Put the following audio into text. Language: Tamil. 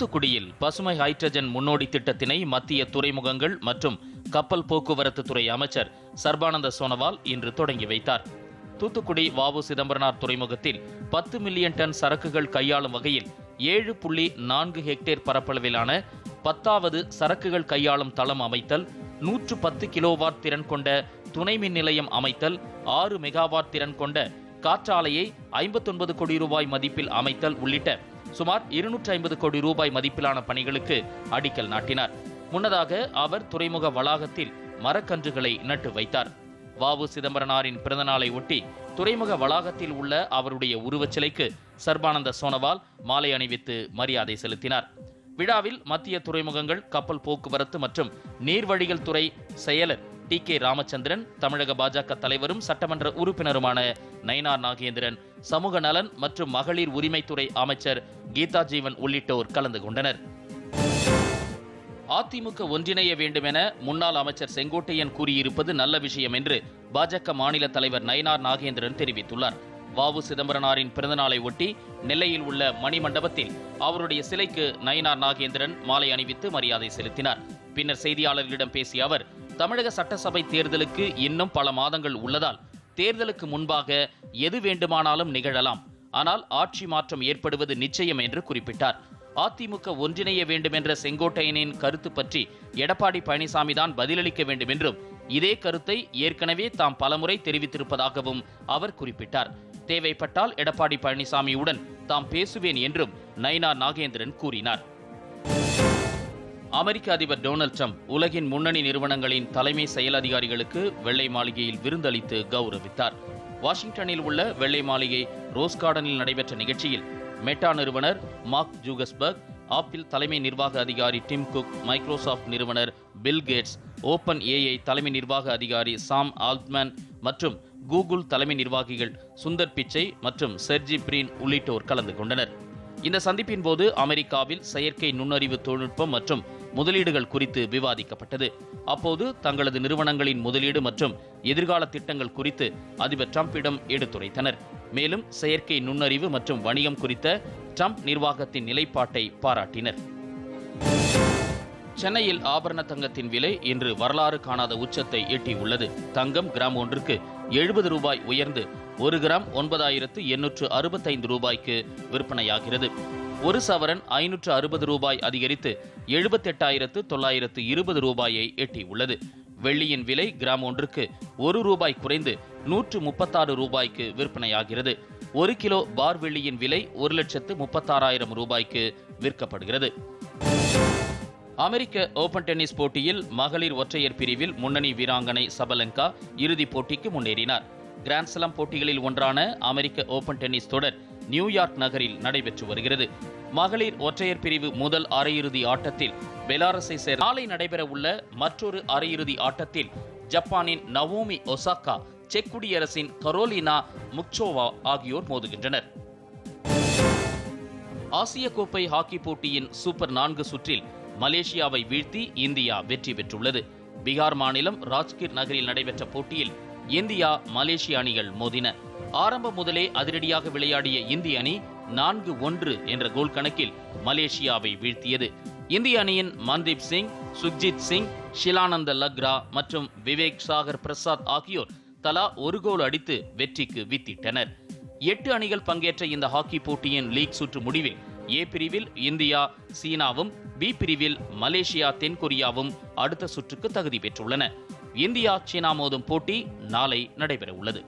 தூத்துக்குடியில் பசுமை ஹைட்ரஜன் முன்னோடி திட்டத்தினை மத்திய துறைமுகங்கள் மற்றும் கப்பல் போக்குவரத்து துறை அமைச்சர் சர்பானந்த சோனோவால் இன்று தொடங்கி வைத்தார். தூத்துக்குடி வாவு சிதம்பரனார் துறைமுகத்தில் பத்து மில்லியன் டன் சரக்குகள் கையாளும் வகையில் ஏழு புள்ளி நான்கு ஹெக்டேர் பரப்பளவிலான பத்தாவது சரக்குகள் கையாளும் தளம் அமைத்தல் நூற்று பத்து கிலோவாட் திறன் கொண்ட துணை மின் நிலையம் அமைத்தல் ஆறு மெகாவாட் திறன் கொண்ட காற்றாலையை ஐம்பத்தொன்பது கோடி ரூபாய் மதிப்பில் அமைத்தல் உள்ளிட்ட சுமார் இருநூற்றி ஐம்பது கோடி ரூபாய் மதிப்பிலான பணிகளுக்கு அடிக்கல் நாட்டினார். முன்னதாக அவர் துறைமுக வளாகத்தில் மரக்கன்றுகளை நட்டு வைத்தார். வாவு சிதம்பரனாரின் பிறந்தநாளை ஒட்டி துறைமுக வளாகத்தில் உள்ள அவருடைய உருவச் சிலைக்கு சர்பானந்த சோனோவால் மாலை அணிவித்து மரியாதை செலுத்தினார். விழாவில் மத்திய துறைமுகங்கள் கப்பல் போக்குவரத்து மற்றும் நீர்வழிகள் துறை செயலர் டி கே ராமச்சந்திரன் தமிழக பாஜக தலைவரும் சட்டமன்ற உறுப்பினருமான நயினார் நாகேந்திரன் சமூக நலன் மற்றும் மகளிர் உரிமைத்துறை அமைச்சர் கீதா ஜீவன் உள்ளிட்டோர் கலந்து கொண்டனர். அதிமுக ஒன்றிணைய வேண்டும் என முன்னாள் அமைச்சர் செங்கோட்டையன் கூறியிருப்பது நல்ல விஷயம் என்று பாஜக மாநில தலைவர் நயினார் நாகேந்திரன் தெரிவித்துள்ளார். வாவு சிதம்பரனாரின் பிறந்தநாளை ஒட்டி நெல்லையில் உள்ள மணிமண்டபத்தில் அவருடைய சிலைக்கு நயினார் நாகேந்திரன் மாலை அணிவித்து மரியாதை செலுத்தினார். பின்னர் செய்தியாளர்களிடம் பேசிய அவர் தமிழக சட்டசபை தேர்தலுக்கு இன்னும் பல மாதங்கள் உள்ளதால் தேர்தலுக்கு முன்பாக எது வேண்டுமானாலும் நிகழலாம். ஆனால் ஆட்சி மாற்றம் ஏற்படுவது நிச்சயம் என்று குறிப்பிட்டார். அதிமுக ஒன்றிணைய வேண்டும் என்ற செங்கோட்டையனின் கருத்து பற்றி எடப்பாடி பழனிசாமி தான் பதிலளிக்க வேண்டும் என்றும் இதே கருத்தை ஏற்கனவே தாம் பலமுறை தெரிவித்திருப்பதாகவும் அவர் குறிப்பிட்டார். தேவைப்பட்டால் எடப்பாடி பழனிசாமியுடன் தாம் பேசுவேன் என்றும் நயினார் நாகேந்திரன் கூறினார். அமெரிக்க அதிபர் டொனால்ட் ட்ரம்ப் உலகின் முன்னணி நிறுவனங்களின் தலைமை செயல் அதிகாரிகளுக்கு வெள்ளை மாளிகையில் விருந்தளித்து கௌரவித்தார். வாஷிங்டனில் உள்ள வெள்ளை மாளிகை ரோஸ் கார்டனில் நடைபெற்ற நிகழ்ச்சியில் மெட்டா நிறுவனர் மார்க் ஜூகஸ்பர்க் ஆப்பிள் தலைமை நிர்வாக அதிகாரி டிம் குக் மைக்ரோசாஃப்ட் நிறுவனர் பில் கேட்ஸ் ஓப்பன் ஏஐ தலைமை நிர்வாக அதிகாரி சாம் ஆல்ட்மேன் மற்றும் கூகுள் தலைமை நிர்வாகிகள் சுந்தர் பிச்சை மற்றும் செர்ஜி பிரீன் உள்ளிட்டோர் கலந்து கொண்டனர். இந்த சந்திப்பின் போது அமெரிக்காவில் செயற்கை நுண்ணறிவு தொழில்நுட்பம் மற்றும் முதலீடுகள் குறித்து விவாதிக்கப்பட்டது. அப்போது தங்களது நிறுவனங்களின் முதலீடு மற்றும் எதிர்கால திட்டங்கள் குறித்து அதிபர் டிரம்பிடம் எடுத்துரைத்தனர். மேலும் செயற்கை நுண்ணறிவு மற்றும் வணிகம் குறித்த ட்ரம்ப் நிர்வாகத்தின் நிலைப்பாட்டை பாராட்டினர். சென்னையில் ஆபரண தங்கத்தின் விலை இன்று வரலாறு காணாத உச்சத்தை எட்டியுள்ளது. தங்கம் கிராம் ஒன்றுக்கு எழுபது ரூபாய் உயர்ந்து ஒரு கிராம் ஒன்பதாயிரத்து எண்ணூற்று அறுபத்தைந்து ரூபாய்க்கு விற்பனையாகிறது. ஒரு சவரன் ஐநூற்று அறுபது ரூபாய் அதிகரித்து எழுபத்தெட்டாயிரத்து தொள்ளாயிரத்து இருபது ரூபாயை எட்டியுள்ளது. வெள்ளியின் விலை கிராம் ஒன்றுக்கு ஒரு ரூபாய் குறைந்து நூற்று முப்பத்தாறு ரூபாய்க்கு விற்பனையாகிறது. ஒரு கிலோ பார் வெள்ளியின் விலை ஒரு லட்சத்து முப்பத்தாறாயிரம் ரூபாய்க்கு விற்கப்படுகிறது. அமெரிக்க ஓபன் டென்னிஸ் போட்டியில் மகளிர் ஒற்றையர் பிரிவில் முன்னணி வீராங்கனை சபலங்கா இறுதிப் போட்டிக்கு முன்னேறினார். கிராண்ட்ஸ்லாம் போட்டிகளில் ஒன்றான அமெரிக்க ஓபன் டென்னிஸ் தொடர் நியூயார்க் நகரில் நடைபெற்று வருகிறது. மகளிர் ஒற்றையர் பிரிவு முதல் அரையிறுதி ஆட்டத்தில் பெலாரஸை சேர்ந்த நாளை நடைபெறவுள்ள மற்றொரு அரையிறுதி ஆட்டத்தில் ஜப்பானின் நவோமி ஒசாக்கா செக் குடியரசின் கரோலினா முக்சோவா ஆகியோர் மோதுகின்றனர். ஆசிய கோப்பை ஹாக்கி போட்டியின் சூப்பர் நான்கு சுற்றில் மலேசியாவை வீழ்த்தி இந்தியா வெற்றி பெற்றுள்ளது. பீகார் மாநிலம் ராஜ்கிர் நகரில் நடைபெற்ற போட்டியில் இந்தியா மலேசிய அணிகள் மோதின. ஆரம்பம் முதலே அதிரடியாக விளையாடிய இந்திய அணி நான்கு ஒன்று என்ற கோல் கணக்கில் மலேசியாவை வீழ்த்தியது. இந்திய அணியின் மன்தீப் சிங் சுக்ஜித் சிங் ஷிலானந்த லக்ரா மற்றும் விவேக் சாகர் பிரசாத் ஆகியோர் தலா ஒரு கோல் அடித்து வெற்றிக்கு வித்திட்டனர் எட்டு அணிகள் பங்கேற்ற இந்த ஹாக்கி போட்டியின் லீக் சுற்று முடிவில் ஏ பிரிவில் இந்தியா சீனாவும் பி பிரிவில் மலேசியா தென்கொரியாவும் அடுத்த சுற்றுக்கு தகுதி பெற்றுள்ளன. இந்தியா சீனா மோதும் போட்டி நாளை நடைபெற உள்ளது